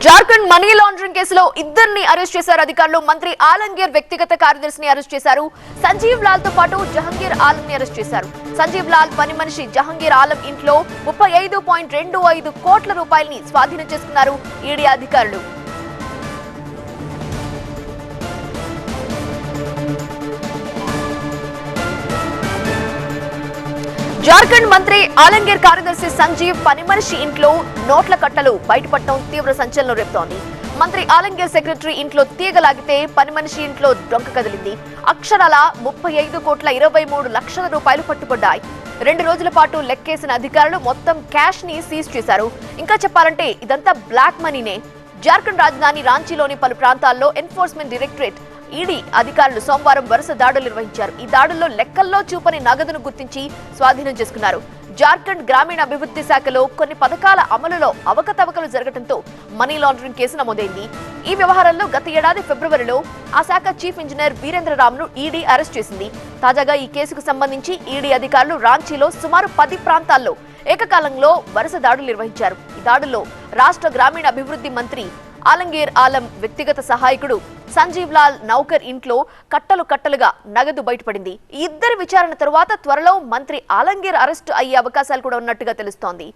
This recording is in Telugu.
జార్ఖండ్ మనీ లాండరింగ్ కేసులో ఇద్దరిని అరెస్ట్ చేశారు అధికారులు. మంత్రి ఆలంగీర్ వ్యక్తిగత కార్యదర్శిని అరెస్ట్ చేశారు. సంజీవ్ లాల్తో పాటు జహంగీర్ ఆలం ని అరెస్ట్ చేశారు. సంజీవ్ లాల్ పని మనిషి. జహంగీర్ ఆలం ఇంట్లో ముప్పై ఐదు పాయింట్ రెండు ఐదు కోట్ల రూపాయల్ని స్వాధీనం చేసుకున్నారు ఈడీ అధికారులు. జార్ఖండ్ మంత్రి ఆలంగీర్ కార్యదర్శి సంజీవ్ పని మనిషి ఇంట్లో నోట్ల కట్టలు బయటపడటం తీవ్ర సంచలనం రేపుతోంది. మంత్రి ఆలంగీర్ సెక్రటరీ ఇంట్లో తీగలాగితే పని మనిషి ఇంట్లో డొంక కదిలింది. అక్షరాల ముప్పై ఐదు కోట్ల ఇరవై మూడు లక్షల రూపాయలు పట్టుబడ్డాయి. రెండు రోజుల పాటు లెక్కేసిన అధికారులు మొత్తం క్యాష్ని సీజ్ చేశారు. ఇంకా చెప్పాలంటే ఇదంతా బ్లాక్ మనీనే. జార్ఖండ్ రాజధాని రాంచీలోని పలు ప్రాంతాల్లో ఎన్ఫోర్స్మెంట్ డైరెక్టరేట్ ఈడీ అధికారులు సోమవారం వరుస దాడులు నిర్వహించారు. ఈ దాడుల్లో లెక్కల్లో చూపని నగదును గుర్తించి స్వాధీనం చేసుకున్నారు. జార్ఖండ్ గ్రామీణ అభివృద్ధి శాఖలో కొన్ని పథకాల అమలులో అవకతవకలు జరగడంతో మనీ లాండరింగ్ కేసు నమోదైంది. ఈ వ్యవహారంలో గత ఏడాది ఫిబ్రవరిలో ఆ శాఖ చీఫ్ ఇంజనీర్ వీరేంద్రరామ్ను ఈడీ అరెస్ట్ చేసింది. తాజాగా ఈ కేసుకు సంబంధించి ఈడీ అధికారులు రాంచీలో సుమారు పది ప్రాంతాల్లో ఏకకాలంలో వరుస దాడులు నిర్వహించారు. ఈ దాడుల్లో రాష్ట్ర గ్రామీణ అభివృద్ధి మంత్రి ఆలంగీర్ ఆలం వ్యక్తిగత సహాయకుడు సంజీవ్ లాల్ నౌకర్ ఇంట్లో కట్టలు కట్టలుగా నగదు బయటపడింది. ఈ ఇద్దరి విచారణ తరువాత త్వరలో మంత్రి ఆలంగేర్ అరెస్టు అయ్యే అవకాశాలు కూడా ఉన్నట్టుగా తెలుస్తోంది.